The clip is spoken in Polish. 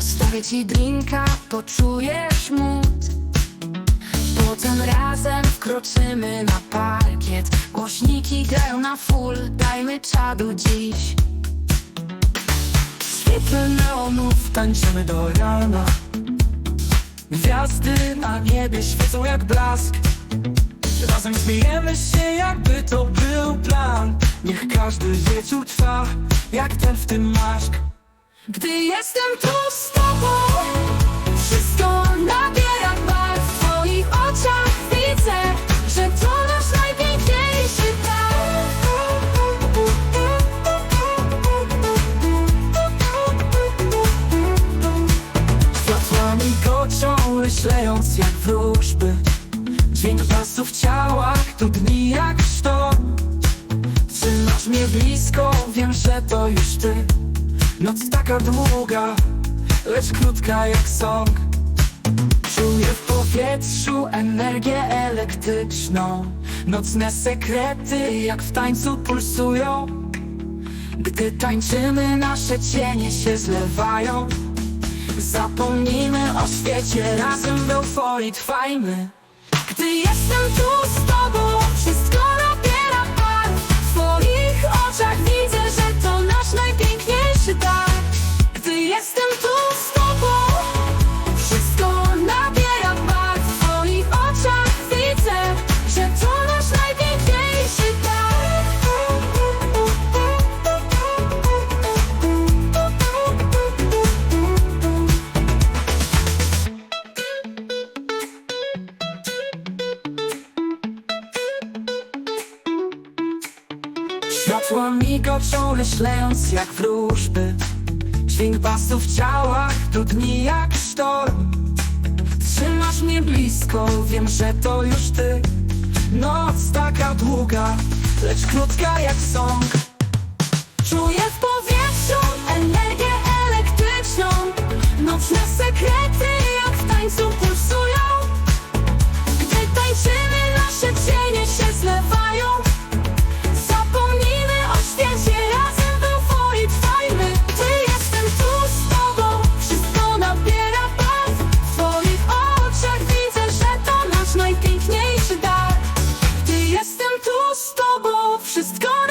Zrobię ci drinka, poczujesz mód Potem razem wkroczymy na parkiet. Głośniki grają na full, dajmy czadu dziś. Świetle neonów tańczymy do rana. Gwiazdy na niebie świecą jak blask. Razem śmiejemy się jakby to był plan. Niech każdy wieczór trwa jak ten w tym maszk Gdy jestem tu z tobą Wszystko nabiera barw W twoich oczach. Widzę Że to nasz najpiękniejszy Światłami gocią myślejąc jak wróżby. Dźwięk pasów w ciałach to dni jak sztorm. Trzymasz mnie blisko, wiem, że to już ty Noc taka długa, lecz krótka jak sąg Czuję w powietrzu energię elektryczną. Nocne sekrety jak w tańcu pulsują. Gdy tańczymy, nasze cienie się zlewają. Zapomnijmy o świecie, razem w euforii trwajmy. Gdy jestem tu z tobą, wszystko Światła migoczą, myśląc jak wróżby. Dźwięk basów w ciałach to dni jak sztorm Trzymasz mnie blisko, wiem, że to już ty. Noc taka długa, lecz krótka jak sąg Czuję w wszystko?